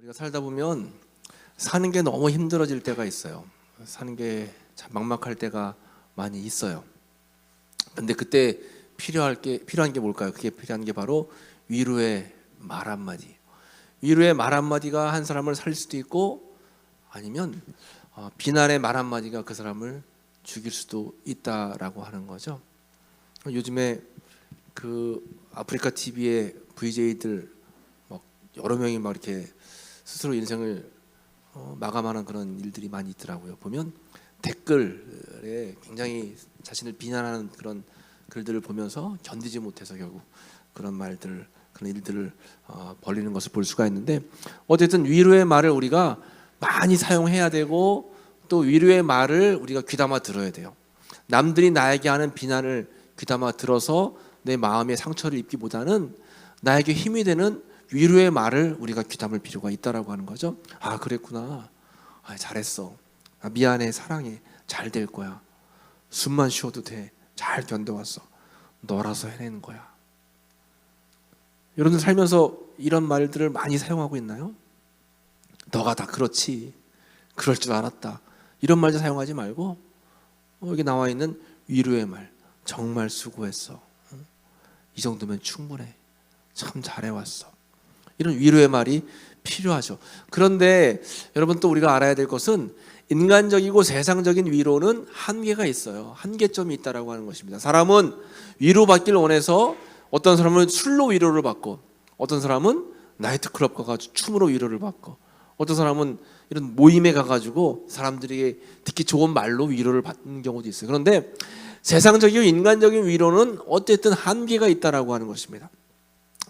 우리가 살다 보면 사는 게 너무 힘들어질 때가 있어요. 사는 게 참 막막할 때가 많이 있어요. 근데 그때 필요할 게 필요한 게 뭘까요? 그게 필요한 게 바로 위로의 말 한마디. 위로의 말 한마디가 한 사람을 살릴 수도 있고 아니면 어, 비난의 말 한마디가 그 사람을 죽일 수도 있다라고 하는 거죠. 요즘에 그 아프리카 TV의 VJ들 막 여러 명이 막 이렇게 스스로 인생을 어, 마감하는 그런 일들이 많이 있더라고요. 보면 댓글에 굉장히 자신을 비난하는 그런 글들을 보면서 견디지 못해서 결국 그런 말들 그런 일들을 어, 벌리는 것을 볼 수가 있는데 어쨌든 위로의 말을 우리가 많이 사용해야 되고 또 위로의 말을 우리가 귀담아 들어야 돼요. 남들이 나에게 하는 비난을 귀담아 들어서 내 마음에 상처를 입기보다는 나에게 힘이 되는 위로의 말을 우리가 귀담을 필요가 있다라고 하는 거죠. 아 그랬구나. 아, 잘했어. 아, 미안해 사랑해 잘 될 거야. 숨만 쉬어도 돼. 잘 견뎌왔어. 너라서 해내는 거야. 여러분들 살면서 이런 말들을 많이 사용하고 있나요? 너가 다 그렇지. 그럴 줄 알았다. 이런 말도 사용하지 말고 어, 여기 나와 있는 위로의 말. 정말 수고했어. 응? 이 정도면 충분해. 참 잘해왔어. 이런 위로의 말이 필요하죠. 그런데 여러분 또 우리가 알아야 될 것은 인간적이고 세상적인 위로는 한계가 있어요. 한계점이 있다라고 하는 것입니다. 사람은 위로받기를 원해서 어떤 사람은 술로 위로를 받고 어떤 사람은 나이트클럽 가가지고 춤으로 위로를 받고 어떤 사람은 이런 모임에 가가지고 사람들에게 듣기 좋은 말로 위로를 받는 경우도 있어요. 그런데 세상적이고 인간적인 위로는 어쨌든 한계가 있다라고 하는 것입니다.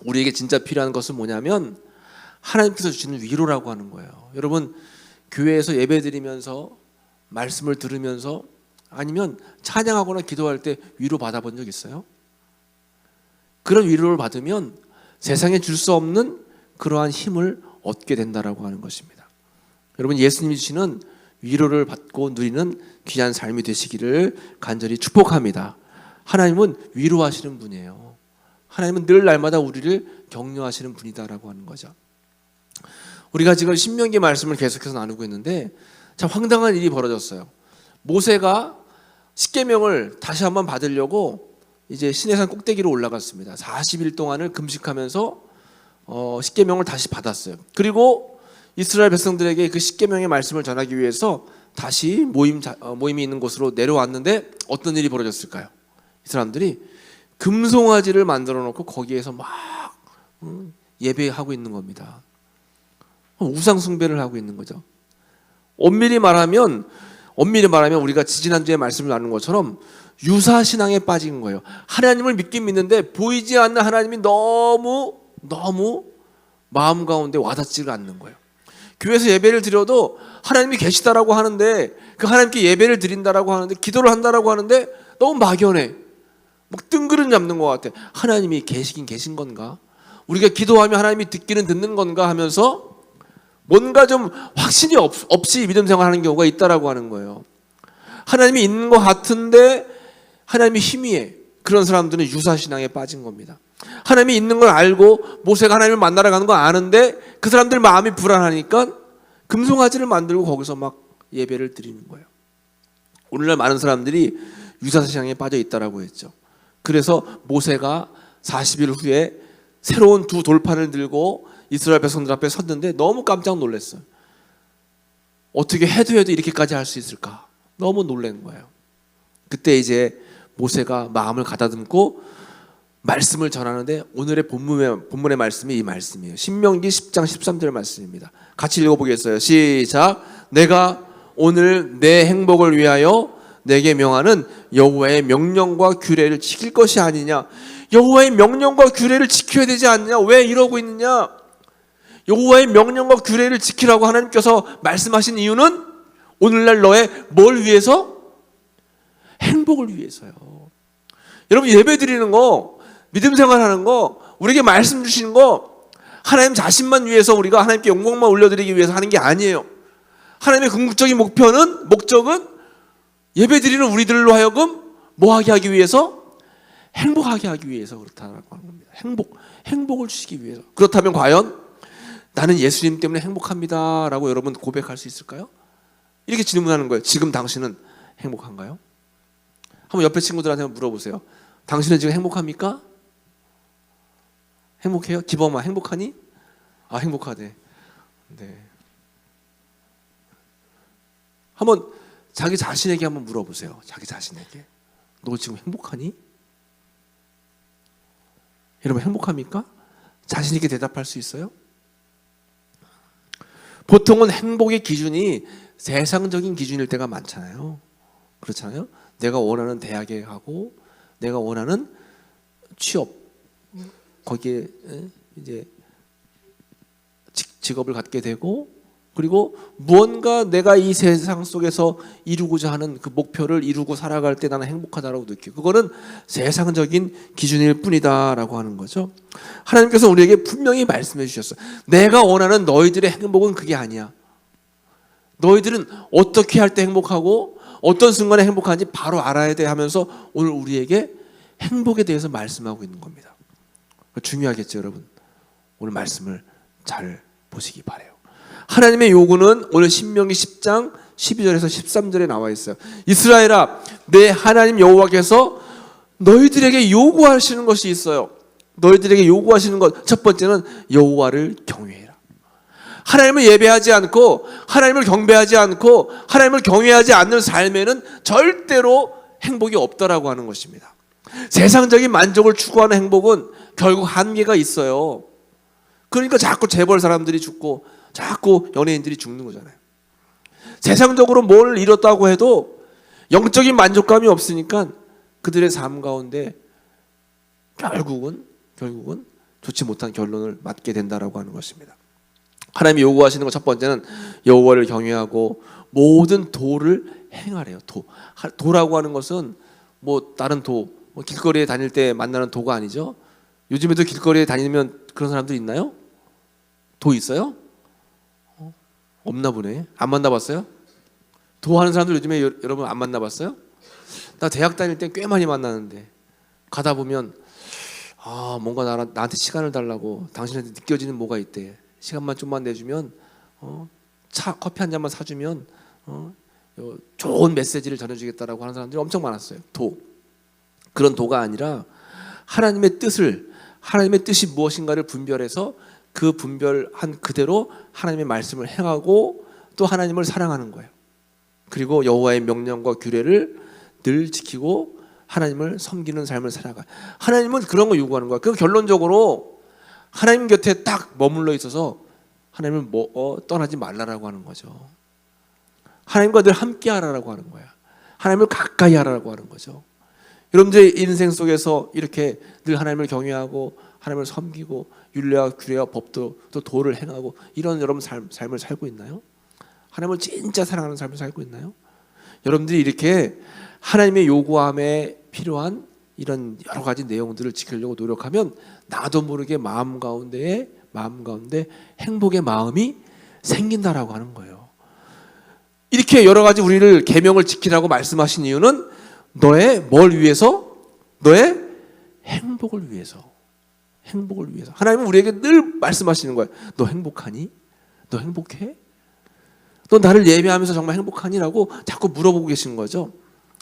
우리에게 진짜 필요한 것은 뭐냐면 하나님께서 주시는 위로라고 하는 거예요. 여러분 교회에서 예배드리면서 말씀을 들으면서 아니면 찬양하거나 기도할 때 위로 받아본 적 있어요? 그런 위로를 받으면 세상에 줄 수 없는 그러한 힘을 얻게 된다라고 하는 것입니다. 여러분 예수님이 주시는 위로를 받고 누리는 귀한 삶이 되시기를 간절히 축복합니다. 하나님은 위로하시는 분이에요. 하나님은 늘 날마다 우리를 격려하시는 분이다라고 하는 거죠. 우리가 지금 신명기 말씀을 계속해서 나누고 있는데 참 황당한 일이 벌어졌어요. 모세가 십계명을 다시 한번 받으려고 이제 시내산 꼭대기로 올라갔습니다. 40일 동안을 금식하면서 어, 십계명을 다시 받았어요. 그리고 이스라엘 백성들에게 그 십계명의 말씀을 전하기 위해서 다시 모임 자, 어, 모임이 있는 곳으로 내려왔는데 어떤 일이 벌어졌을까요? 이 사람들이 금송아지를 만들어 놓고 거기에서 막 음, 예배하고 있는 겁니다. 우상 숭배를 하고 있는 거죠. 엄밀히 말하면 엄밀히 말하면 우리가 지지난주에 말씀을 나눈 것처럼 유사 신앙에 빠진 거예요. 하나님을 믿긴 믿는데 보이지 않는 하나님이 너무 너무 마음 가운데 와닿지가 않는 거예요. 교회에서 예배를 드려도 하나님이 계시다라고 하는데 그 하나님께 예배를 드린다라고 하는데 기도를 한다라고 하는데 너무 막연해. 막 뜬그름 잡는 것 같아. 하나님이 계시긴 계신 건가? 우리가 기도하면 하나님이 듣기는 듣는 건가 하면서 뭔가 좀 확신이 없, 없이 믿음 생활하는 경우가 있다라고 하는 거예요. 하나님이 있는 것 같은데 하나님이 희미해. 그런 사람들은 유사 신앙에 빠진 겁니다. 하나님이 있는 걸 알고 모세가 하나님을 만나러 가는 거 아는데 그 사람들 마음이 불안하니까 금송아지를 만들고 거기서 막 예배를 드리는 거예요. 오늘날 많은 사람들이 유사 신앙에 빠져 있다라고 했죠. 그래서 모세가 40일 후에 새로운 두 돌판을 들고 이스라엘 백성들 앞에 섰는데 너무 깜짝 놀랐어요. 어떻게 해도 해도 이렇게까지 할 수 있을까? 너무 놀란 거예요. 그때 이제 모세가 마음을 가다듬고 말씀을 전하는데 오늘의 본문의, 본문의 말씀이 이 말씀이에요. 신명기 10장 13절 말씀입니다. 같이 읽어보겠어요. 시작. 내가 오늘 내 행복을 위하여 내게 명하는 여호와의 명령과 규례를 지킬 것이 아니냐. 여호와의 명령과 규례를 지켜야 되지 않냐? 왜 이러고 있느냐? 여호와의 명령과 규례를 지키라고 하나님께서 말씀하신 이유는 오늘날 너의 뭘 위해서? 행복을 위해서요. 여러분 예배 드리는 거, 믿음 생활하는 거, 우리에게 말씀 주시는 거 하나님 자신만 위해서 우리가 하나님께 영광만 올려드리기 위해서 하는 게 아니에요. 하나님의 궁극적인 목표는 목적은 예배 드리는 우리들로 하여금 뭐 하게 하기 위해서 행복하게 하기 위해서 그렇다라고 하는 겁니다. 행복, 행복을 주시기 위해서. 그렇다면 과연 나는 예수님 때문에 행복합니다라고 여러분 고백할 수 있을까요? 이렇게 질문하는 거예요. 지금 당신은 행복한가요? 한번 옆에 친구들한테 물어보세요. 당신은 지금 행복합니까? 행복해요? 기범아 행복하니? 아 행복하대. 네. 한번 자기 자신에게 한번 물어보세요. 자기 자신에게. 너 지금 행복하니? 여러분 행복합니까? 자신 있게 대답할 수 있어요? 보통은 행복의 기준이 세상적인 기준일 때가 많잖아요. 그렇잖아요. 내가 원하는 대학에 가고 내가 원하는 취업 거기에 에, 이제 직- 직업을 갖게 되고 그리고 무언가 내가 이 세상 속에서 이루고자 하는 그 목표를 이루고 살아갈 때 나는 행복하다라고 느끼고 그거는 세상적인 기준일 뿐이다라고 하는 거죠. 하나님께서 우리에게 분명히 말씀해 주셨어요. 내가 원하는 너희들의 행복은 그게 아니야. 너희들은 어떻게 할 때 행복하고 어떤 순간에 행복한지 바로 알아야 돼 하면서 오늘 우리에게 행복에 대해서 말씀하고 있는 겁니다. 중요하겠죠, 여러분. 오늘 말씀을 잘 보시기 바래요. 하나님의 요구는 오늘 신명기 10장 12절에서 13절에 나와 있어요. 이스라엘아, 내 하나님 여호와께서 너희들에게 요구하시는 것이 있어요. 너희들에게 요구하시는 것 첫 번째는 여호와를 경외해라. 하나님을 예배하지 않고 하나님을 경배하지 않고 하나님을 경외하지 않는 삶에는 절대로 행복이 없다라고 하는 것입니다. 세상적인 만족을 추구하는 행복은 결국 한계가 있어요. 그러니까 자꾸 재벌 사람들이 죽고 자꾸 연예인들이 죽는 거잖아요. 세상적으로 뭘 이뤘다고 해도 영적인 만족감이 없으니까 그들의 삶 가운데 결국은 결국은 좋지 못한 결론을 맞게 된다라고 하는 것입니다. 하나님이 요구하시는 것 첫 번째는 여호와를 경외하고 모든 도를 행하래요. 도. 하- 도라고 하는 것은 뭐 다른 도, 뭐 길거리에 다닐 때 만나는 도가 아니죠. 요즘에도 길거리에 다니면 그런 사람들 있나요? 도 있어요? 어? 없나 보네. 안 만나봤어요? 도 하는 사람들 요즘에 여, 여러분 안 만나봤어요? 나 대학 다닐 때 꽤 많이 만나는데 가다 보면 아 뭔가 나, 나한테 시간을 달라고 당신한테 느껴지는 뭐가 있대. 시간만 좀만 내주면 어, 차 커피 한 잔만 사주면 어, 요 좋은 메시지를 전해주겠다라고 하는 사람들이 엄청 많았어요. 도 그런 도가 아니라 하나님의 뜻을 하나님의 뜻이 무엇인가를 분별해서 그 분별한 그대로 하나님의 말씀을 행하고 또 하나님을 사랑하는 거예요. 그리고 여호와의 명령과 규례를 늘 지키고 하나님을 섬기는 삶을 살아가. 하나님은 그런 거 요구하는 거야. 그 결론적으로 하나님 곁에 딱 머물러 있어서 하나님을 뭐, 어, 떠나지 말라라고 하는 거죠. 하나님과 늘 함께 하라라고 하는 거야. 하나님을 가까이 하라라고 하는 거죠. 여러분들의 인생 속에서 이렇게 늘 하나님을 경외하고 하나님을 섬기고 율례와 규례와 법도 또 도를 행하고 이런 여러분 삶, 삶을 살고 있나요? 하나님을 진짜 사랑하는 삶을 살고 있나요? 여러분들이 이렇게 하나님의 요구함에 필요한 이런 여러 가지 내용들을 지키려고 노력하면 나도 모르게 마음 가운데에 마음 가운데 행복의 마음이 생긴다라고 하는 거예요. 이렇게 여러 가지 우리를 계명을 지키라고 말씀하신 이유는 너의 뭘 위해서? 너의 행복을 위해서. 행복을 위해서. 하나님은 우리에게 늘 말씀하시는 거예요. 너 행복하니? 너 행복해? 너 나를 예배하면서 정말 행복하니라고 자꾸 물어보고 계신 거죠.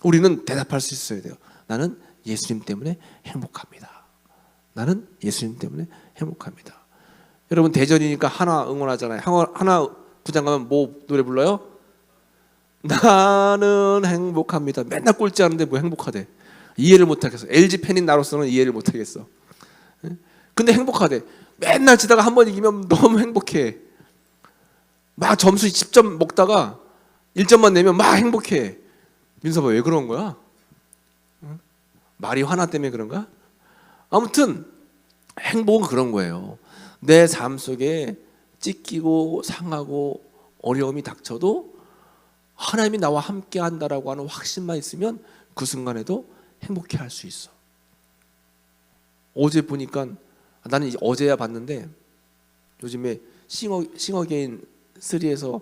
우리는 대답할 수 있어야 돼요. 나는 예수님 때문에 행복합니다. 나는 예수님 때문에 행복합니다. 여러분 대전이니까 하나 응원하잖아요. 하나, 구장 가면 뭐 노래 불러요? 나는 행복합니다. 맨날 꼴찌하는데 뭐 행복하대. 이해를 못하겠어. LG 팬인 나로서는 이해를 못하겠어. 예? 근데 행복하대. 맨날 지다가 한 번 이기면 너무 행복해. 막 점수 10점 먹다가 1점만 내면 막 행복해. 민서봐 왜 그런 거야? 응? 말이 화나 때문에 그런가? 아무튼 행복은 그런 거예요. 내 삶 속에 찢기고 상하고 어려움이 닥쳐도 하나님이 나와 함께 한다라고 하는 확신만 있으면 그 순간에도 행복해 할 수 있어. 어제 보니까 나는 이제 어제야 봤는데 요즘에 싱어 싱어게인 3에서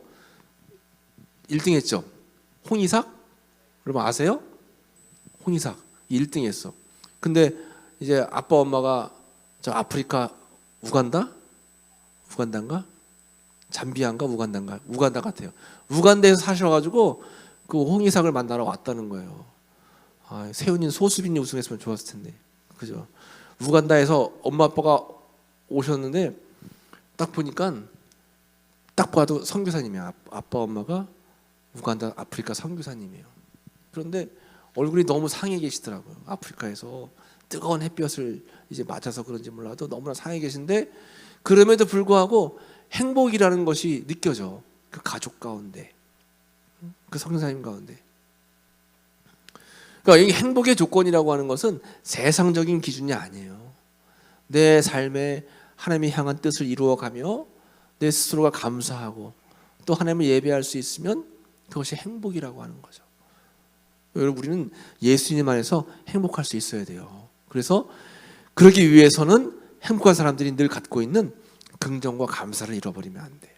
1등 했죠. 홍이삭? 여러분 아세요? 홍이삭 1등 했어. 근데 이제 아빠 엄마가 저 아프리카 우간다? 우간다인가? 잠비아인가 우간다인가 우간다 같아요. 우간다에서 사셔가지고 그 홍의상을 만나러 왔다는 거예요. 아, 세훈이 소수빈이 우승했으면 좋았을 텐데, 그죠? 우간다에서 엄마 아빠가 오셨는데 딱 보니까 딱 봐도 선교사님이야. 아- 아빠 엄마가 우간다 아프리카 선교사님이에요. 그런데 얼굴이 너무 상해 계시더라고요. 아프리카에서 뜨거운 햇볕을 이제 맞아서 그런지 몰라도 너무나 상해 계신데 그럼에도 불구하고 행복이라는 것이 느껴져. 그 가족 가운데, 그 선교사님 가운데. 그러니까 이 행복의 조건이라고 하는 것은 세상적인 기준이 아니에요. 내 삶에 하나님이 향한 뜻을 이루어가며 내 스스로가 감사하고 또 하나님을 예배할 수 있으면 그것이 행복이라고 하는 거죠. 여러분 우리는 예수님 안에서 행복할 수 있어야 돼요. 그래서 그러기 위해서는 행복한 사람들이 늘 갖고 있는 긍정과 감사를 잃어버리면 안 돼요.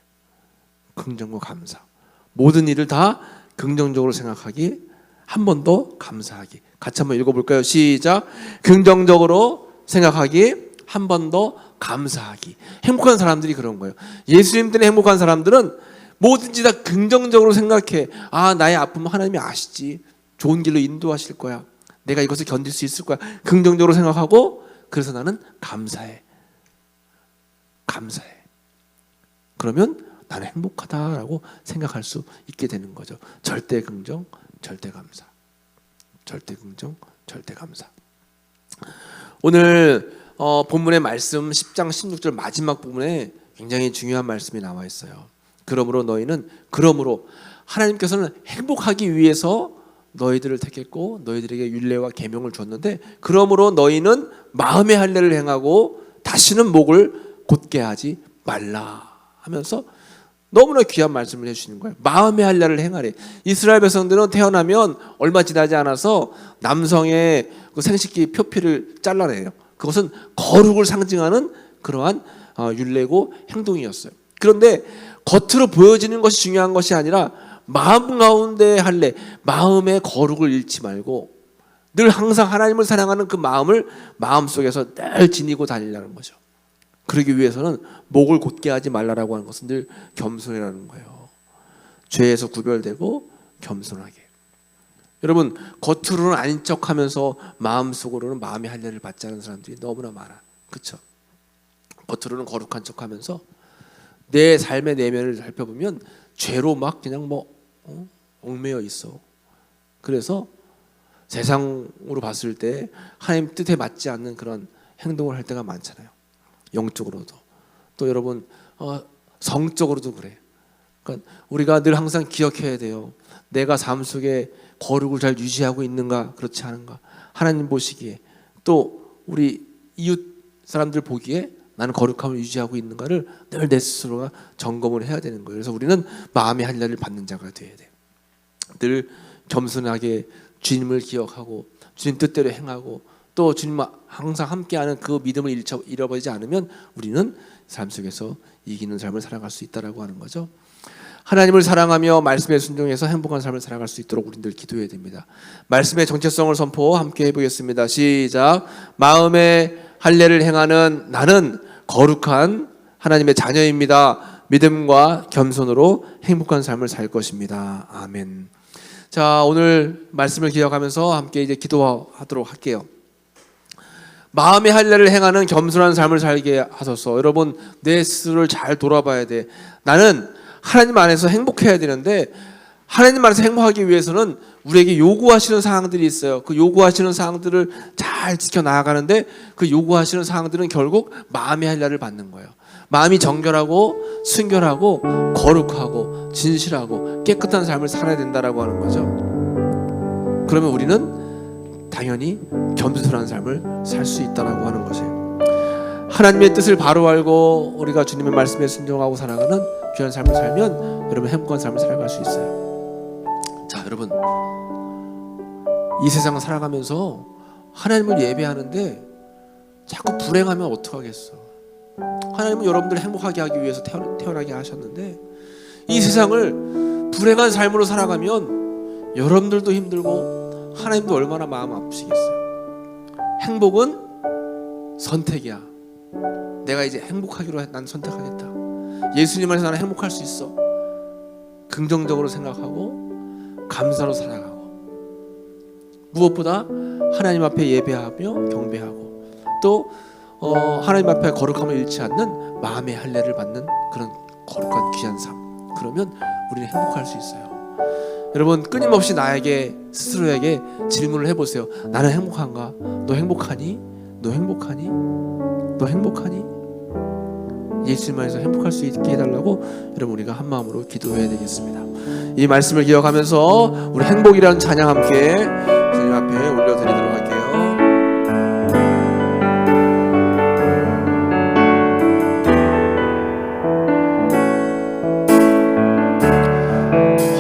긍정과 감사. 모든 일을 다 긍정적으로 생각하기, 한 번 더 감사하기. 같이 한번 읽어볼까요? 시작. 긍정적으로 생각하기, 한 번 더 감사하기. 행복한 사람들이 그런 거예요. 예수님 때문에 행복한 사람들은 뭐든지 다 긍정적으로 생각해. 아, 나의 아픔은 하나님이 아시지. 좋은 길로 인도하실 거야. 내가 이것을 견딜 수 있을 거야. 긍정적으로 생각하고, 그래서 나는 감사해. 감사해. 그러면 나는 행복하다라고 생각할 수 있게 되는 거죠. 절대 긍정, 절대 감사. 절대 긍정, 절대 감사. 오늘 어, 본문의 말씀 10장 16절 마지막 부분에 굉장히 중요한 말씀이 나와 있어요. 그러므로 너희는 그러므로 하나님께서는 행복하기 위해서 너희들을 택했고 너희들에게 율례와 계명을 줬는데 그러므로 너희는 마음의 할례를 행하고 다시는 목을 곧게 하지 말라 하면서 너무나 귀한 말씀을 해주시는 거예요. 마음의 할례를 행하래. 이스라엘 백성들은 태어나면 얼마 지나지 않아서 남성의 그 생식기 표피를 잘라내요. 그것은 거룩을 상징하는 그러한 어, 율례고 행동이었어요. 그런데 겉으로 보여지는 것이 중요한 것이 아니라 마음 가운데 할례, 마음의 거룩을 잃지 말고 늘 항상 하나님을 사랑하는 그 마음을 마음 속에서 늘 지니고 다니려는 거죠. 그러기 위해서는 목을 곧게 하지 말라라고 하는 것은 늘 겸손이라는 거예요. 죄에서 구별되고 겸손하게. 여러분 겉으로는 아닌 척하면서 마음 속으로는 마음의 할례를 받지 않은 사람들이 너무나 많아. 그렇죠? 겉으로는 거룩한 척하면서 내 삶의 내면을 살펴보면 죄로 막 그냥 뭐 어? 얽매여 있어. 그래서 세상으로 봤을 때 하나님 뜻에 맞지 않는 그런 행동을 할 때가 많잖아요. 영적으로도 또 여러분 어, 성적으로도 그래. 그러니까 우리가 늘 항상 기억해야 돼요. 내가 삶 속에 거룩을 잘 유지하고 있는가 그렇지 않은가 하나님 보시기에 또 우리 이웃 사람들 보기에 나는 거룩함을 유지하고 있는가를 늘 내 스스로가 점검을 해야 되는 거예요. 그래서 우리는 마음의 할례를 받는 자가 되어야 돼. 늘 겸손하게 주님을 기억하고 주님 뜻대로 행하고 또 주님과 항상 함께하는 그 믿음을 잃쳐, 잃어버리지 않으면 우리는 삶 속에서 이기는 삶을 살아갈 수 있다라고 하는 거죠. 하나님을 사랑하며 말씀에 순종해서 행복한 삶을 살아갈 수 있도록 우리들 기도해야 됩니다. 말씀의 정체성을 선포 함께 해보겠습니다. 시작. 마음의 할례를 행하는 나는 거룩한 하나님의 자녀입니다. 믿음과 겸손으로 행복한 삶을 살 것입니다. 아멘. 자, 오늘 말씀을 기억하면서 함께 이제 기도하도록 할게요. 마음의 할례를 행하는 겸손한 삶을 살게 하소서. 여러분 내 스스로를 잘 돌아봐야 돼. 나는 하나님 안에서 행복해야 되는데 하나님 안에서 행복하기 위해서는 우리에게 요구하시는 사항들이 있어요. 그 요구하시는 사항들을 잘 지켜 나아가는데 그 요구하시는 사항들은 결국 마음의 할례를 받는 거예요. 마음이 정결하고 순결하고 거룩하고 진실하고 깨끗한 삶을 살아야 된다라고 하는 거죠. 그러면 우리는 당연히 겸손한 삶을 살 수 있다라고 하는 것이에요. 하나님의 뜻을 바로 알고 우리가 주님의 말씀에 순종하고 살아가는 귀한 삶을 살면 여러분 행복한 삶을 살아갈 수 있어요. 자, 여러분 이 세상을 살아가면서 하나님을 예배하는데 자꾸 불행하면 어떡하겠어? 하나님은 여러분들을 행복하게 하기 위해서 태어, 태어나게 하셨는데 이 세상을 불행한 삶으로 살아가면 여러분들도 힘들고 하나님도 얼마나 마음 아프시겠어요. 행복은 선택이야. 내가 이제 행복하기로 난 선택하겠다. 예수님 안에서 나는 행복할 수 있어. 긍정적으로 생각하고 감사로 살아가고 무엇보다 하나님 앞에 예배하며 경배하고 또 어, 하나님 앞에 거룩함을 잃지 않는 마음의 할례를 받는 그런 거룩한 귀한 삶. 그러면 우리는 행복할 수 있어요. 여러분 끊임없이 나에게 스스로에게 질문을 해보세요. 나는 행복한가? 너 행복하니? 너 행복하니? 너 행복하니? 예수님 안에서 행복할 수 있게 해달라고 여러분 우리가 한 마음으로 기도해야 되겠습니다. 이 말씀을 기억하면서 우리 행복이라는 찬양 함께 주님 앞에 할게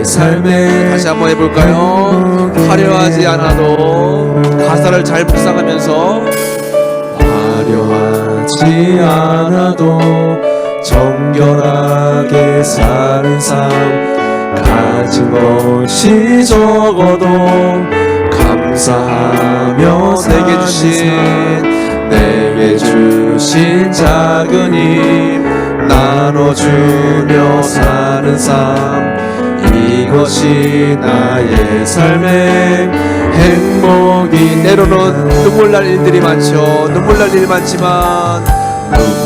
의 삶의 다시 한번 해볼까요? 화려하지 않아도 가사를 잘 묵상하면서 화려하지 않아도 정결하게 사는 삶 가진 것이 적어도 감사하며 내게 주신 삶 내게 주신 작은 힘 나눠주며 사는 삶 이것이 나의 삶의 행복이 때로는 눈물 날 일들이 많죠. 눈물 날 일이 많지만.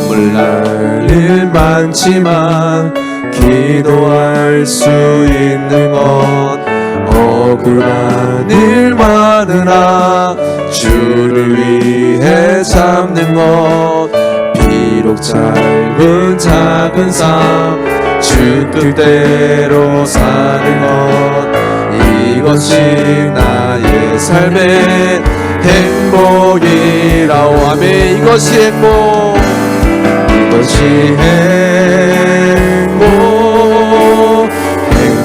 눈물 날 일 많지만 기도할 수 있는 것 억울한 일 많으나 주를 위해 참는 것. 비록 짧은 작은 삶 주 뜻대로 사는 것 이것이 나의 삶의 행복이라오. 아멘. 이것이 행복. 이것이 행복.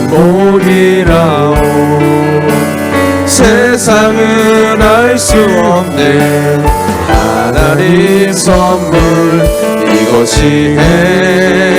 행복이라오. 세상은 알 수 없는 하나님 선물. 이것이 행복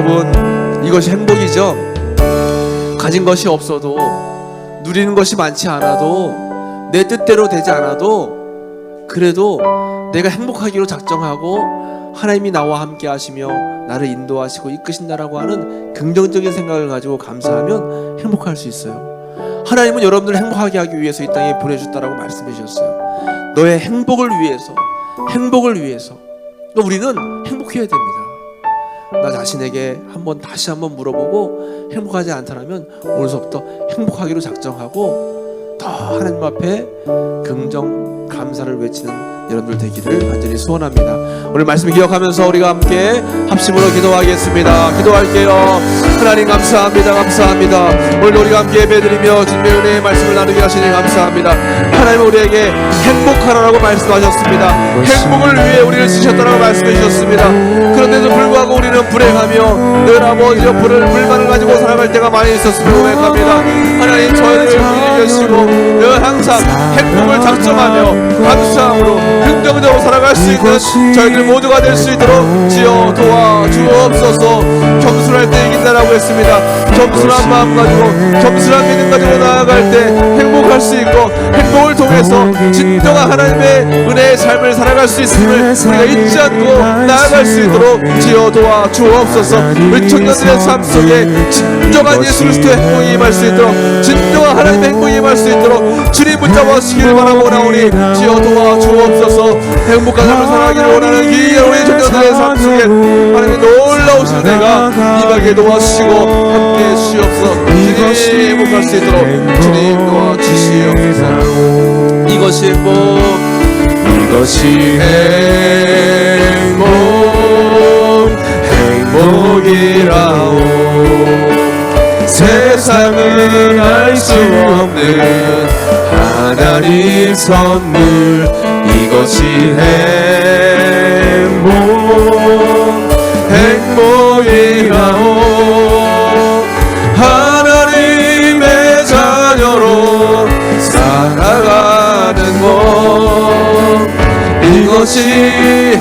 여러분 이것이 행복이죠? 가진 것이 없어도 누리는 것이 많지 않아도 내 뜻대로 되지 않아도 그래도 내가 행복하기로 작정하고 하나님이 나와 함께 하시며 나를 인도하시고 이끄신다라고 하는 긍정적인 생각을 가지고 감사하면 행복할 수 있어요. 하나님은 여러분들을 행복하게 하기 위해서 이 땅에 보내주셨다라고 말씀해 주셨어요. 너의 행복을 위해서 행복을 위해서 그러니까 우리는 행복해야 됩니다 나 자신에게 한번 다시 한번 물어보고 행복하지 않다면 오늘서부터 행복하기로 작정하고 더 하나님 앞에 긍정 감사를 외치는 여러분들 되기를 간절히 소원합니다. 오늘 말씀 기억하면서 우리가 함께 합심으로 기도하겠습니다. 기도할게요. 하나님 감사합니다. 감사합니다. 오늘 우리가 함께 예배드리며 주님의 은혜의 말씀을 나누게 하시니 감사합니다. 하나님 우리에게 행복하라고 말씀하셨습니다. 행복을 위해 우리를 쓰셨다라고 말씀해 주셨습니다. 그런데도 불구하고 우리는 불행하며 늘 아버지여 불을 불만을 가지고 살아갈 때가 많이 있었음을 고백합니다. 하나님 저희를 계시고 늘 항상 행복을 작정하며 감사함으로 긍정적으로 살아갈 수 있는 저희들 모두가 될 수 있도록 지어 도와 주옵소서. 겸손할 때 이긴다라고 했습니다. 겸손한 마음 가지고 겸손한 믿음 가지고 나아갈 때 행복할 수 있고 행복을 통해 통해서 진정한 하나님의 은혜의 삶을 살아갈 수 있음을 우리가 잊지 않고 나아갈 수 있도록 지어 도와 주옵소서. 우리 청년들의 삶 속에 진정한 예수 그리스도의 행복이 임할 수 있도록 진정한 하나님의 행복이 임할 수 있도록 주님 붙잡아주시기를 바라고 나오니 지어 도와 주옵소서. 행복한 삶을 살아가기를 원하는 귀한 우리 청년들의 삶 속에 하나님의 놀라우신 은혜가 임하게 도와주시고 함께 해주시옵소서. 주님 행복할 수 있도록 주님 도와주시옵소서. 이것이 행복 이것이 행복 행복이라오 세상은 알 수 없는 하나님 선물 이것이 행복 행복이라오 하나님의 자녀로 살아가는 것 이것이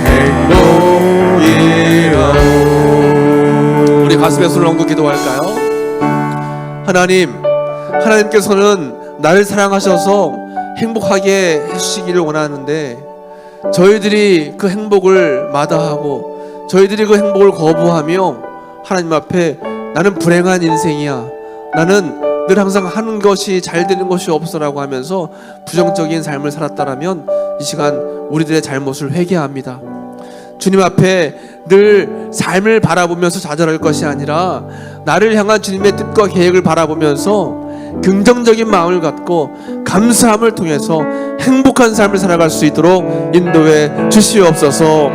행복이라오 우리 가슴에 손을 얹고 기도할까요? 하나님, 하나님께서는 나를 사랑하셔서 행복하게 해주시기를 원하는데 저희들이 그 행복을 마다하고 저희들이 그 행복을 거부하며 하나님 앞에 나는 불행한 인생이야. 나는 늘 항상 하는 것이 잘 되는 것이 없어라고 하면서 부정적인 삶을 살았다라면 이 시간 우리들의 잘못을 회개합니다. 주님 앞에 늘 삶을 바라보면서 좌절할 것이 아니라 나를 향한 주님의 뜻과 계획을 바라보면서 긍정적인 마음을 갖고 감사함을 통해서 행복한 삶을 살아갈 수 있도록 인도해 주시옵소서.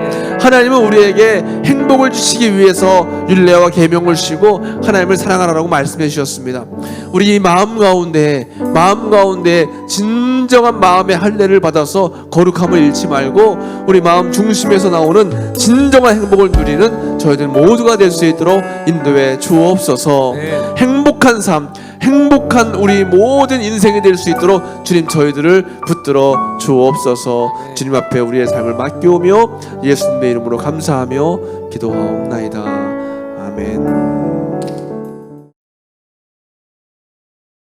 하나님은 우리에게 행복을 주시기 위해서 율례와 계명을 주시고 하나님을 사랑하라고 말씀해 주셨습니다. 우리 이 마음 가운데 마음 가운데 진정한 마음의 할례를 받아서 거룩함을 잃지 말고 우리 마음 중심에서 나오는 진정한 행복을 누리는 저희들 모두가 될 수 있도록 인도해 주옵소서. 행복한 삶, 행복한 우리 모든 인생이 될 수 있도록 주님 저희들을 붙들어 주옵소서. 주님 앞에 우리의 삶을 맡기오며 예수님의 이름으로 감사하며 기도하옵나이다.